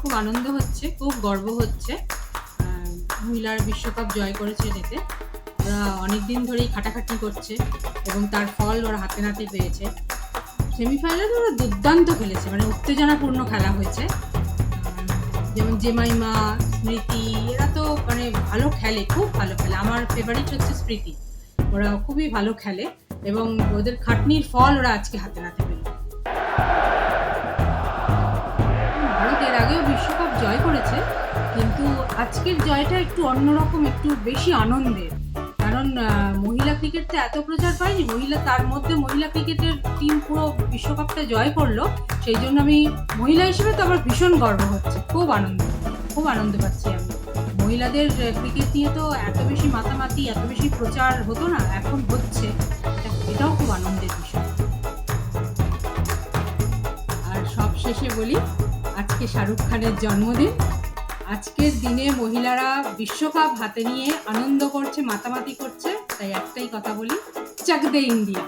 খুব আনন্দ হচ্ছে, খুব গর্ব হচ্ছে। মহিলার বিশ্বকাপ জয় করেছে এতে ওরা অনেক দিন ধরেই খাটাখাটি করছে এবং তার ফল ওরা হাতে নাতে পেয়েছে। সেমিফাইনালে ওরা দুর্দান্ত খেলেছে মানে উত্তেজনাপূর্ণ খেলা হয়েছে। যেমন জেমাইমা, স্মৃতি, এরা তো মানে ভালো খেলে, খুব ভালো খেলে। আমার ফেভারিট হচ্ছে স্মৃতি। ওরা খুবই ভালো খেলে এবং ওদের খাটনির ফল ওরা আজকে হাতে নাতে আজকের জয়টা একটু অন্যরকম, একটু বেশি আনন্দের। কারণ মহিলা ক্রিকেট এত প্রচার পায়নি মহিলা, তার মধ্যে মহিলা ক্রিকেটের টিম পুরো বিশ্বকাপটা জয় করল। সেই জন্য আমি মহিলা হিসেবে তো আমার ভীষণ গর্ব হচ্ছে। খুব আনন্দ খুব আনন্দ পাচ্ছি আমি। মহিলাদের ক্রিকেট নিয়ে তো এত বেশি মাতামাতি, এত বেশি প্রচার হতো না, এখন হচ্ছে। এটাও খুব আনন্দের বিষয়। আর সব শেষে বলি, আজকে শাহরুখ খানের জন্মদিন। আজকের দিনে মহিলারা বিশ্বকাপ হাতে নিয়ে আনন্দ করছে, মাতামাতি করছে, তাই একটাই কথা বলি, চাক দে ইন্ডিয়া।